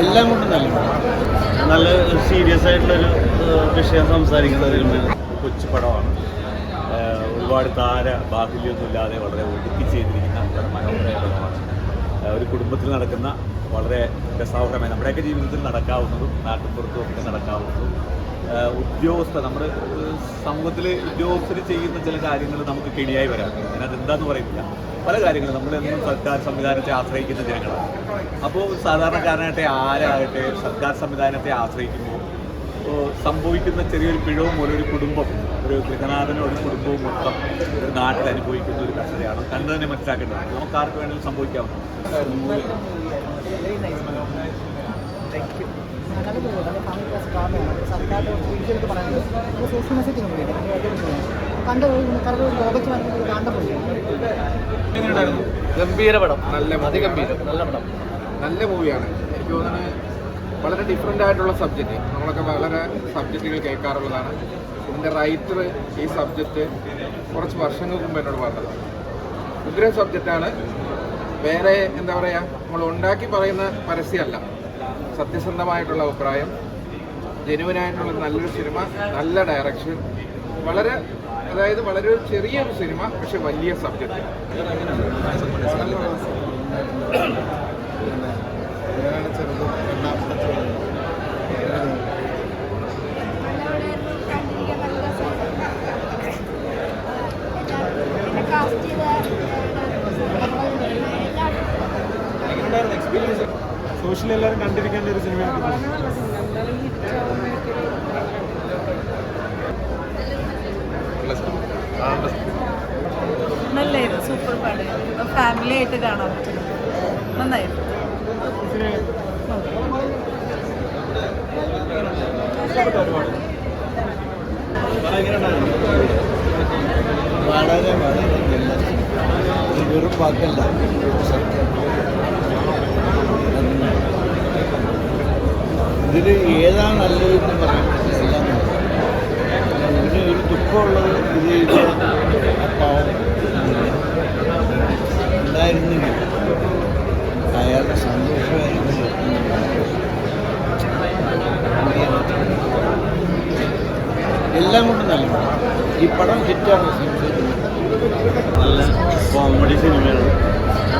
എല്ലാം കൊണ്ടും നല്ല നല്ല സീരിയസ് ആയിട്ടുള്ളൊരു വിഷയം സംസാരിക്കുന്ന ഒരു കൊച്ചു പടമാണ്. ഒരുപാട് താര ബാഹുല്യമൊന്നുമില്ലാതെ വളരെ ഒതുക്കി ചെയ്തിരിക്കുന്ന വളരെ ഒരു കുടുംബത്തിൽ നടക്കുന്ന വളരെ രസാവഹരമായ നമ്മുടെയൊക്കെ ജീവിതത്തിൽ നടക്കാവുന്നതും നാട്ടിൻപുറത്തും ഒക്കെ നടക്കാവുന്നതും ഉദ്യോഗസ്ഥ നമ്മുടെ സമൂഹത്തിൽ ഉദ്യോഗസ്ഥർ ചെയ്യുന്ന ചില കാര്യങ്ങൾ നമുക്ക് കെണിയായി വരാം അതിനകത്ത് എന്താന്ന് പറയുന്നില്ല. പല കാര്യങ്ങളും നമ്മളെന്നും സർക്കാർ സംവിധാനത്തെ ആശ്രയിക്കുന്ന ജനങ്ങളാണ്. അപ്പോൾ സാധാരണക്കാരനായിട്ട് ആരാകട്ടെ സർക്കാർ സംവിധാനത്തെ ആശ്രയിക്കുമ്പോൾ സംഭവിക്കുന്ന ചെറിയൊരു പിഴവ് മൂലം ഒരു കുടുംബം ഒരു ഗൃഹനാഥനും ഒരു കുടുംബവും മൊത്തം ഒരു നാട്ടിൽ അനുഭവിക്കുന്ന ഒരു കഷ്ടതയാണ്. കണ്ടു തന്നെ മനസ്സിലാക്കേണ്ടത് നമുക്ക് ആർക്ക് വേണമെങ്കിലും ഗംഭീര പടം. നല്ല അതിഗംഭീരം. നല്ല പടം. നല്ല മൂവിയാണ് എനിക്ക് തോന്നുന്നത് വളരെ ഡിഫറെന്റ് ആയിട്ടുള്ള സബ്ജക്റ്റ് നമ്മളൊക്കെ വളരെ സബ്ജക്റ്റുകൾ കേൾക്കാറുള്ളതാണ്. ഇതിന്റെ റൈറ്റർ ഈ സബ്ജക്റ്റ് കുറച്ച് വർഷങ്ങൾക്ക് മുമ്പ് എന്നോട് പറഞ്ഞത് ഉഗ്ര സബ്ജക്റ്റാണ് വേറെ എന്താ പറയുക നമ്മൾ ഉണ്ടാക്കി പറയുന്ന പരസ്യമല്ല. സത്യസന്ധമായിട്ടുള്ള അഭിപ്രായം. ജനുവനായിട്ടുള്ള നല്ലൊരു സിനിമ നല്ല ഡയറക്ഷൻ വളരെ അതായത് വളരെ ഒരു ചെറിയൊരു സിനിമ പക്ഷെ വലിയ സബ്ജക്റ്റ്. സോഷ്യൽ എല്ലാവരും കണ്ടിരിക്കേണ്ട ഒരു സിനിമയാണ്. നല്ലായിരുന്നു സൂപ്പർ പടം. ഫാമിലി ആയിട്ട് കാണാൻ പറ്റും. നന്നായിരുന്നു വളരെ വളരെ വെറും വാക്കല്ല ഇതിൽ ഏതാണ് നല്ലതെന്ന് പറയാൻ പറ്റില്ല. ഇതിന് ഒരു ദുഃഖമുള്ളത് ഇത് പാവം ഉണ്ടായിരുന്നെങ്കിൽ അയാളുടെ സന്തോഷമായിരുന്നു എല്ലാം കൊണ്ടും നല്ല ഈ പടം ഹിറ്റാണ് നല്ല കോമഡി സിനിമയാണ്.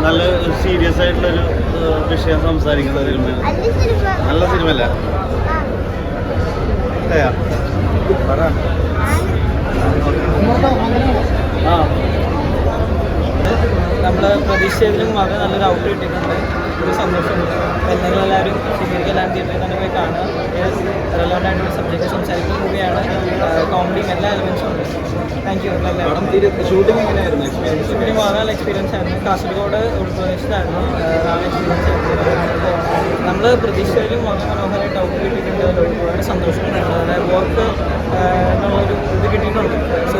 നല്ല സീരിയസ് ആയിട്ടുള്ളൊരു വിഷയം സംസാരിക്കുന്ന സിനിമയാണ്. നല്ല സിനിമ. അല്ല ആ. നമ്മൾ പ്രതീക്ഷയിലും വളരെ നല്ലൊരു ഔട്ട് കിട്ടിയിട്ടുണ്ട്. ഒരു സന്തോഷമുണ്ട്. എല്ലാവരും എല്ലാവരും തിയേറ്ററിൽ തന്നെ പോയി കാണുക. റെലവന്റ് ആയിട്ടുള്ള സബ്ജക്റ്റ് സംസാരിക്കുന്ന മൂവിയാണ് കോമഡിയും എല്ലാ എലമെൻസും ഉണ്ട്. താങ്ക് യു ഷൂട്ടിംഗ് ഷൂട്ടിംഗ് വളരെ നല്ല എക്സ്പീരിയൻസ് ആയിരുന്നു. കാസർഗോഡ് ഉൾപ്രദേശത്തായിരുന്നു നല്ല എക്സ്പീരിയൻസ് നമ്മൾ പ്രതീക്ഷയിലും വളരെ മനോഹരമായിട്ട് ഔട്ട് കിട്ടിയിട്ടുണ്ട്. വളരെ ഒരുപാട് അതായത് വർക്ക് എന്നുള്ളൊരു ഇത് കിട്ടിയിട്ടുണ്ട്. സോ